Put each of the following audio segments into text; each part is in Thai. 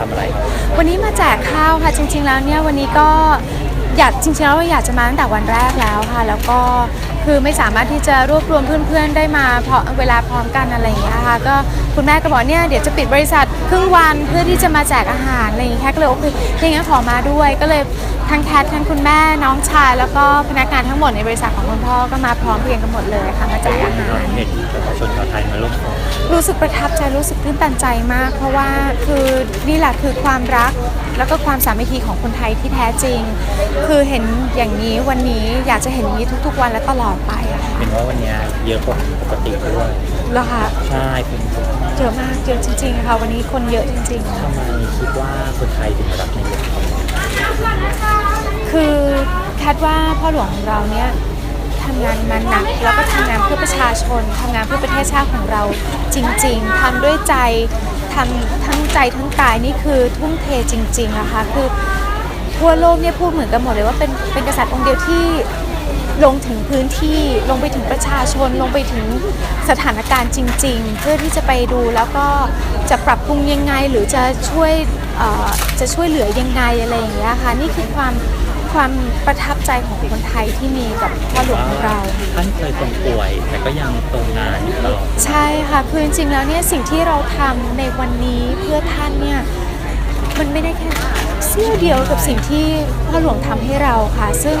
ทำอะไร วันนี้มาแจกข้าวค่ะจริง ๆ แล้วเนี่ยวันนี้ก็อยากจริงๆแล้วอยากจะมาตั้งแต่วันแรกแล้วค่ะ แล้วก็คือไม่สามารถที่จะรวบรวมเพื่อนๆได้มาเพราะเวลาพร้อมกันอะไรอย่างเงี้ยค่ะก็คุณแม่ก็บอกเนี่ยเดี๋ยวจะปิดบริษัทครึ่งวันเพื่อที่จะมาแจกอาหารอะไรอย่างเงี้ยแค่ก็เลยโอเคอย่างงั้นขอมาด้วยก็เลย ทั้งแคททั้งคุณแม่น้องชาย แล้วก็พนักงานทั้งหมดในบริษัทของคุณพ่อก็มาพร้อมเพรียงกันหมดเลยค่ะมาแจกอาหารเราเห็นประชาชนชาวไทยมาร่วมรู้สึกประทับใจรู้สึกตื้นตันใจมาก เพราะว่าคือนี่แหละคือความรักแล้วก็ความสามัคคีของคนไทยที่แท้จริง คือเห็นอย่างนี้วันนี้อยากจะเห็นอย่างนี้ทุกๆ วันและตลอดไปอะค่ะเห็นว่าวันนี้เยอะกว่าปกติด้วยแล้วค่ะใช่คุณเยอะมากเยอะจริงๆค่ะวันนี้คนเยอะจริงทำไมคิดว่าคนไทยถึงมารับในหลวงๆ คือแคาดว่าพ่อหลวงของเราเนี่ยทำงานมาหนักแล้วก็ทำงานเพื่อประชาชนทำงานเพื่อประเทศชาติของเราจริง ๆทำด้วยใจทำทั้งใจทั้งกายนี่คือทุ่มเทจริงๆนะคะคือทั่วโลกเนี่ยพูดเหมือนกันหมดเลยว่าเป็นเป็นกษัตริย์องค์เดียวที่ลงถึงพื้นที่ลงไปถึงประชาชนลงไปถึงสถานการณ์จริง ๆ เพื่อที่จะไปดูแล้วก็จะปรับปรุงยังไงหรือจะช่วยจะช่วยเหลือยังไงอะไรอย่างเงี้ยค่ะนี่คือความ ความประทับใจของคนไทยที่มีกับพ่อหลวงของเรา ท่านเคยทรงป่วย แต่ก็ยังทรงงานอยู่ตลอดใช่ค่ะ คือจริงๆแล้วเนี่ยสิ่งที่เราทำในวันนี้เพื่อท่านเนี่ยมันไม่ได้แค่เสี้ยวเดียวกับสิ่งที่พ่อหลวงทำให้เราค่ะ ซึ่ง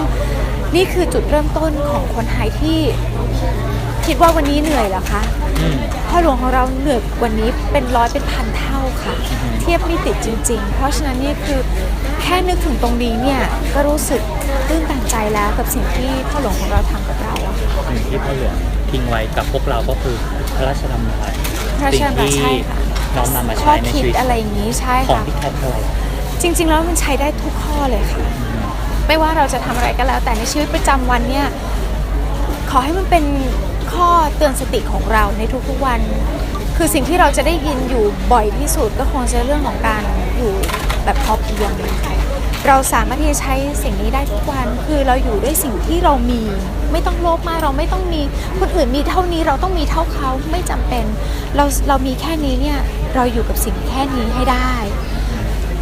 นี่คือจุดเริ่มต้นของคนไทยที่คิดว่าวันนี้เหนื่อยเหรอคะ อืม พ่อหลวงของเราเหนื่อยกวันนี้เป็นร้อยเป็นพันเท่าค่ะเทียบไม่ติดจริง ๆ เพราะฉะนั้นเนี่ยคือแค่นึกถึงตรงนี้เนี่ยก็รู้สึกตื้นตันใจแล้วกับสิ่งที่พ่อหลวงของเราทำกับเราอะค่ะสิ่งที่พ่อหลวงทิ้งไว้กับพวกเราก็คือพระราชดำรัสพระราชสิ่งดำรัสที่ใช่ค่ะน้อมนำมาข้อใช้ในคิดชีวิตอะไรอย่างนี้ใช่ของค่ะ พี่แคทอะไรจริง ๆ แล้วมันใช้ได้ทุกข้อเลยค่ะ ไม่ว่าเราจะทำอะไรก็แล้ว แต่ในชีวิตประจำวันเนี่ย ขอให้มันเป็นข้อเตือนสติของเราในทุกๆวัน คือสิ่งที่เราจะได้ยินอยู่บ่อยที่สุดก็คงจะเรื่องของการอยู่แบบพอเพียงเราสามารถที่จะใช้สิ่งนี้ได้ทุกวัน คือเราอยู่ด้วยสิ่งที่เรามี ไม่ต้องโลภมากเราไม่ต้องมีคนอื่นมีเท่านี้เราต้องมีเท่าเขาไม่จำเป็น เราเรามีแค่นี้เนี่ยเราอยู่กับสิ่งแค่นี้ให้ได้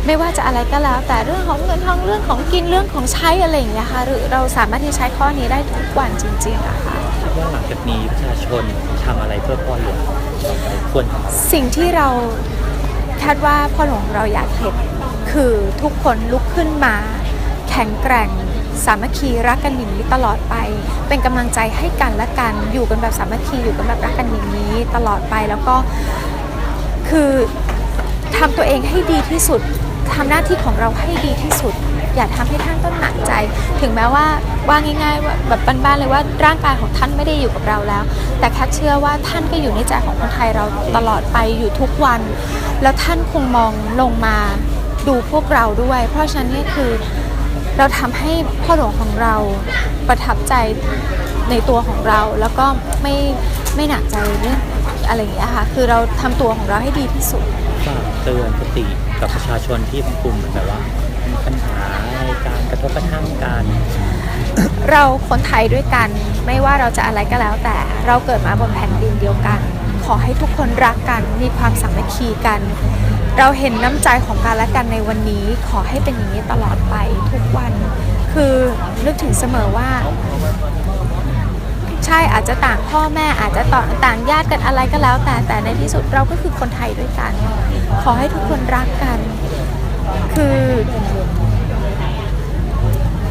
ไม่ว่าจะอะไรก็แล้ว แต่เรื่องของเงินทองเรื่องของกินเรื่องของใช้อะไรอย่างเงี้ยค่ะหรือเราสามารถที่จะใช้ข้อนี้ได้ทุกวันจริงๆอะค่ะว่าหลังจากนี้ประชาชนทำอะไรเพื่อพ่อหลวงควรทำอะไรสิ่งที่เราคาดว่าพ่อหลวงเราอยากเห็นคือทุกคนลุกขึ้นมา แข็งแกร่ง สามัคคีรักกันอย่างนี้ตลอดไป เป็นกำลังใจให้กันและกันอยู่กันแบบสามัคคีอยู่กันแบบรักกันอย่างนี้ตลอดไปแล้วก็คือทำตัวเองให้ดีที่สุด ทำหน้าที่ของเราให้ดีที่สุด อย่าทำให้ท่านต้องหนักใจ ถึงแม้ว่าว่าง่ายๆว่าแบบบ้านๆเลยว่าร่างกายของท่านไม่ได้อยู่กับเราแล้ว แต่แค่เชื่อว่าท่านก็อยู่ในใจของคนไทยเราตลอดไปอยู่ทุกวัน แล้วท่านคงมองลงมาดูพวกเราด้วย เพราะฉะนั้นนี่คือเราทำให้พ่อหลวงของเราประทับใจในตัวของเราแล้วก็ไม่ไม่หนักใจเรื่องอะไรอย่างเงี้ยค่ะ คือเราทำตัวของเราให้ดีที่สุด ฝากเตือนสติกับประชาชนที่บางกลุ่มเหมือนแบบว่ามีปัญหาในการกระทบกระทั่งกันเราคนไทยด้วยกันไม่ว่าเราจะอะไรก็แล้วแต่เราเกิดมาบนแผ่นดินเดียวกัน ขอให้ทุกคนรักกันมีความสามัคคีกัน เราเห็นน้ำใจของกันและกันในวันนี้ ขอให้เป็นอย่างนี้ตลอดไปทุกวัน คือนึกถึงเสมอว่า ใช่อาจจะต่างพ่อแม่อาจจะต่างต่างญาติกันอะไรก็แล้ว แต่แต่ในที่สุดเราก็คือคนไทยด้วยกัน ขอให้ทุกคนรักกัน คือ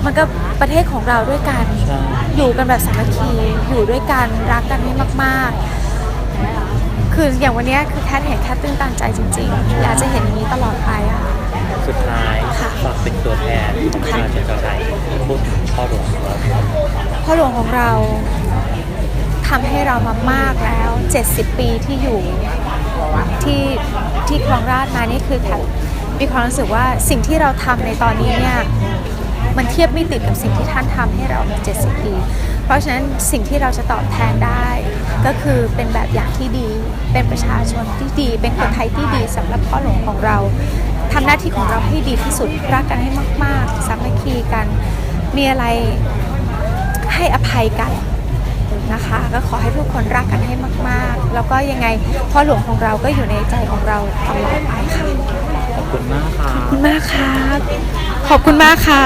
มันก็ประเทศของเราด้วยกันใช่อยู่กันแบบสามัคคีอยู่ด้วยกันรักกันให้มากๆ คืออย่างวันเนี้ยคือแคทเห็นแคทตื้นตันใจจริงๆอยากจะเห็นอย่างนี้ตลอดไปอะค่ะสุดท้ายค่ะฝากเป็นตัวแทนของประชาชนชาวไทยพูดถึงพ่อหลวงของเราพ่อหลวงของเรา ทำให้เรามามากแล้ว 70 ปีที่อยู่ที่ที่ครองราชมานี่คือแคทมีความรู้สึกว่าสิ่งที่เราทำในตอนนี้เนี่ยมันเทียบไม่ติดกับสิ่งที่ท่านทำให้เรามา70 ปี เพราะฉะนั้นสิ่งที่เราจะตอบแทนได้ ก็คือเป็นแบบอย่างที่ดี เป็นประชาชนที่ดี เป็นคนไทยที่ดีสำหรับพ่อหลวงของเราทำหน้าที่ของเราให้ดีที่สุดรักกันให้มาก ๆสามัคคีกันมีอะไรให้อภัยกัน นะคะ ก็ขอให้ทุกคนรักกันให้มาก ๆ แล้วก็ยังไงพ่อหลวงของเราก็อยู่ในใจของเราตลอดไปค่ะคุณมากค่ะ ขอบคุณมากครับขอบคุณมากค่ะ